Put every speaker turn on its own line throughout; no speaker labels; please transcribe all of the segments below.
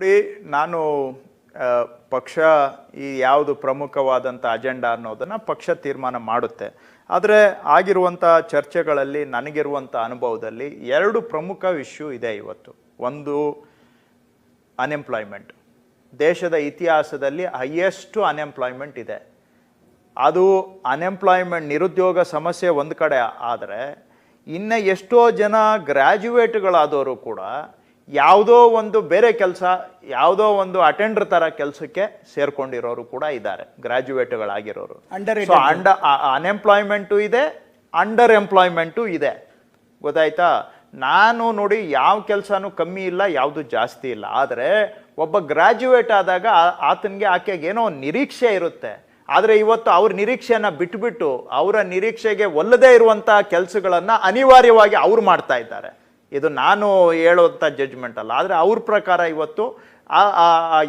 ನೋಡಿ, ನಾನು ಪಕ್ಷ ಈ ಯಾವುದು ಪ್ರಮುಖವಾದಂಥ ಅಜೆಂಡಾ ಅನ್ನೋದನ್ನು ಪಕ್ಷ ತೀರ್ಮಾನ ಮಾಡುತ್ತೆ. ಆದರೆ ಆಗಿರುವಂಥ ಚರ್ಚೆಗಳಲ್ಲಿ ನನಗಿರುವಂಥ ಅನುಭವದಲ್ಲಿ ಎರಡು ಪ್ರಮುಖ ಇಶ್ಯೂ ಇದೆ ಇವತ್ತು. ಒಂದು ಅನ್ಎಂಪ್ಲಾಯ್ಮೆಂಟ್ ದೇಶದ ಇತಿಹಾಸದಲ್ಲಿ ಹೈಯೆಸ್ಟು ಅನ್ಎಂಪ್ಲಾಯ್ಮೆಂಟ್ ಇದೆ. ಅದು ಅನ್ಎಂಪ್ಲಾಯ್ಮೆಂಟ್ ನಿರುದ್ಯೋಗ ಸಮಸ್ಯೆ ಒಂದು ಕಡೆ ಆದರೆ, ಇನ್ನು ಎಷ್ಟೋ ಜನ ಗ್ರ್ಯಾಜುಯೇಟ್ಗಳಾದವರು ಕೂಡ ಯಾವುದೋ ಒಂದು ಬೇರೆ ಕೆಲಸ ಯಾವುದೋ ಒಂದು ಅಟೆಂಡರ್ ಥರ ಕೆಲಸಕ್ಕೆ ಸೇರ್ಕೊಂಡಿರೋರು ಕೂಡ ಇದ್ದಾರೆ ಗ್ರ್ಯಾಜುಯೇಟ್ಗಳಾಗಿರೋರು ಸೊ ಅಂಡ ಅನ್ಎಂಪ್ಲಾಯ್ಮೆಂಟು ಇದೆ ಅಂಡರ್ ಎಂಪ್ಲಾಯ್ಮೆಂಟು ಇದೆ. ಗೊತ್ತಾಯ್ತಾ? ನಾನು ನೋಡಿ ಯಾವ ಕೆಲಸನೂ ಕಮ್ಮಿ ಇಲ್ಲ ಯಾವುದು ಜಾಸ್ತಿ ಇಲ್ಲ. ಆದರೆ ಒಬ್ಬ ಗ್ರ್ಯಾಜುಯೇಟ್ ಆದಾಗ ಆತನಿಗೆ ಆಕೆಗೆ ಏನೋ ನಿರೀಕ್ಷೆ ಇರುತ್ತೆ. ಆದರೆ ಇವತ್ತು ಅವ್ರ ನಿರೀಕ್ಷೆಯನ್ನ ಬಿಟ್ಬಿಟ್ಟು ಅವರ ನಿರೀಕ್ಷೆಗೆ ಒಲ್ಲದೇ ಇರುವಂಥ ಕೆಲಸಗಳನ್ನ ಅನಿವಾರ್ಯವಾಗಿ ಅವ್ರು ಮಾಡ್ತಾ ಇದ್ದಾರೆ. ಇದು ನಾನು ಹೇಳುವಂಥ ಜಡ್ಜ್ಮೆಂಟ್ ಅಲ್ಲ. ಆದರೆ ಅವ್ರ ಪ್ರಕಾರ ಇವತ್ತು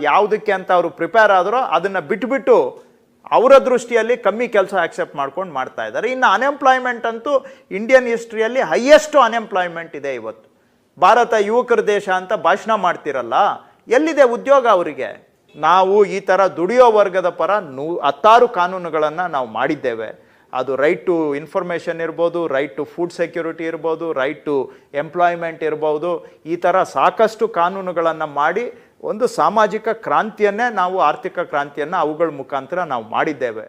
ಯಾವುದಕ್ಕೆ ಅಂತ ಅವರು ಪ್ರಿಪೇರ್ ಆದರೂ ಅದನ್ನು ಬಿಟ್ಬಿಟ್ಟು ಅವರ ದೃಷ್ಟಿಯಲ್ಲಿ ಕಮ್ಮಿ ಕೆಲಸ ಆಕ್ಸೆಪ್ಟ್ ಮಾಡ್ಕೊಂಡು ಮಾಡ್ತಾ ಇದ್ದಾರೆ. ಇನ್ನು ಅನ್ಎಂಪ್ಲಾಯ್ಮೆಂಟ್ ಅಂತೂ ಇಂಡಿಯನ್ ಹಿಸ್ಟ್ರಿಯಲ್ಲಿ ಹೈಯೆಸ್ಟು ಅನ್ಎಂಪ್ಲಾಯ್ಮೆಂಟ್ ಇದೆ ಇವತ್ತು. ಭಾರತ ಯುವಕರ ದೇಶ ಅಂತ ಭಾಷಣ ಮಾಡ್ತಿರಲ್ಲ, ಎಲ್ಲಿದೆ ಉದ್ಯೋಗ ಅವರಿಗೆ? ನಾವು ಈ ಥರ ದುಡಿಯೋ ವರ್ಗದ ಪರ ನೂ, ಹತ್ತಾರು ಕಾನೂನುಗಳನ್ನು ನಾವು ಮಾಡಿದ್ದೇವೆ. ಅದು ರೈಟ್ ಟು ಇನ್ಫಾರ್ಮೇಷನ್ ಇರ್ಬೋದು ರೈಟ್ ಟು ಫುಡ್ ಸೆಕ್ಯೂರಿಟಿ ಇರ್ಬೋದು ರೈಟ್ ಟು ಎಂಪ್ಲಾಯ್ಮೆಂಟ್ ಇರ್ಬೋದು. ಈ ಥರ ಸಾಕಷ್ಟು ಕಾನೂನುಗಳನ್ನು ಮಾಡಿ ಒಂದು ಸಾಮಾಜಿಕ ಕ್ರಾಂತಿಯನ್ನೇ ನಾವು ಆರ್ಥಿಕ ಕ್ರಾಂತಿಯನ್ನು ಅವುಗಳ ಮುಖಾಂತರ ನಾವು ಮಾಡಿದ್ದೇವೆ.